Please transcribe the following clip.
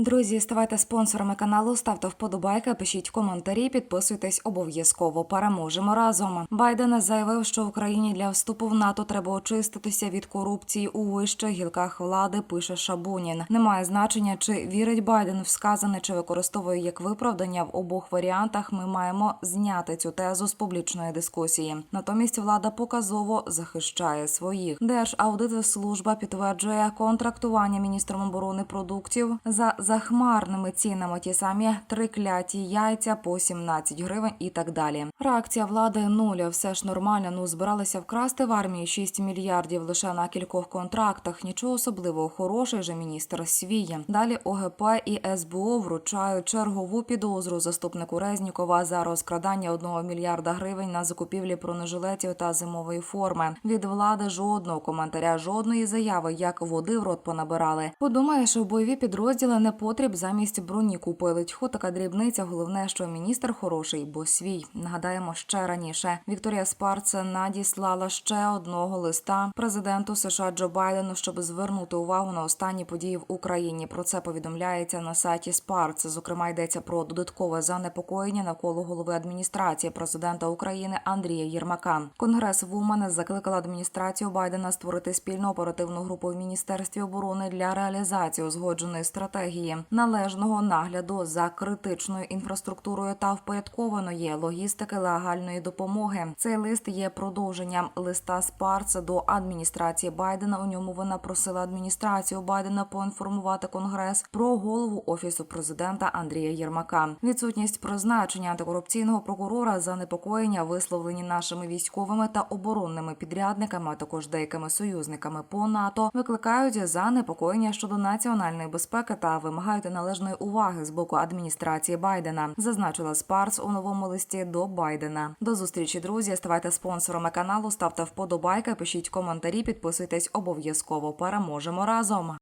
Друзі, ставайте спонсорами каналу, ставте вподобайки, пишіть коментарі, підписуйтесь обов'язково. Переможемо разом. Байден заявив, що Україні для вступу в НАТО треба очиститися від корупції у вищих гілках влади. Пише Шабунін. Немає значення, чи вірить Байден в сказане, чи використовує як виправдання в обох варіантах. Ми маємо зняти цю тезу з публічної дискусії. Натомість влада показово захищає своїх. Держаудитслужба підтверджує контрактування міністром оборони продуктів за захмарними цінами. Ті самі трикляті яйця по 17 гривень і так далі. Реакція влади нуля. Все ж нормально. Ну збиралися вкрасти в армії 6 мільярдів лише на кількох контрактах. Нічого особливого. Хороший же міністр свій. Далі ОГП і СБУ вручають чергову підозру заступнику Резнікова за розкрадання 1 мільярда гривень на закупівлі бронежилетів та зимової форми. Від влади жодного коментаря, жодної заяви, як води в рот понабирали. Подумаєш, у бойові підрозділи не потріб замість броні купили. Тьху така дрібниця. Головне, що міністр хороший, бо свій. Нагадаємо ще раніше. Вікторія Спарц надіслала ще одного листа президенту США Джо Байдену, щоб звернути увагу на останні події в Україні. Про це повідомляється на сайті Спарц. Зокрема, йдеться про додаткове занепокоєння навколо голови адміністрації президента України Андрія Єрмака. Конгрес Вумен закликала адміністрацію Байдена створити спільну оперативну групу в міністерстві оборони для реалізації узгодженої стратегії належного нагляду за критичною інфраструктурою та впорядкованої логістики легальної допомоги. Цей лист є продовженням листа Спарц до адміністрації Байдена. У ньому вона просила адміністрацію Байдена поінформувати конгрес про голову офісу президента Андрія Єрмака. Відсутність призначення антикорупційного прокурора занепокоєння висловлені нашими військовими та оборонними підрядниками, а також деякими союзниками по НАТО, викликають занепокоєння щодо національної безпеки та вимагають належної уваги з боку адміністрації Байдена. Зазначила Спарс у новому листі до Байдена. До зустрічі, друзі. Ставайте спонсорами каналу, ставте вподобайки, пишіть коментарі, підписуйтесь обов'язково. Переможемо разом.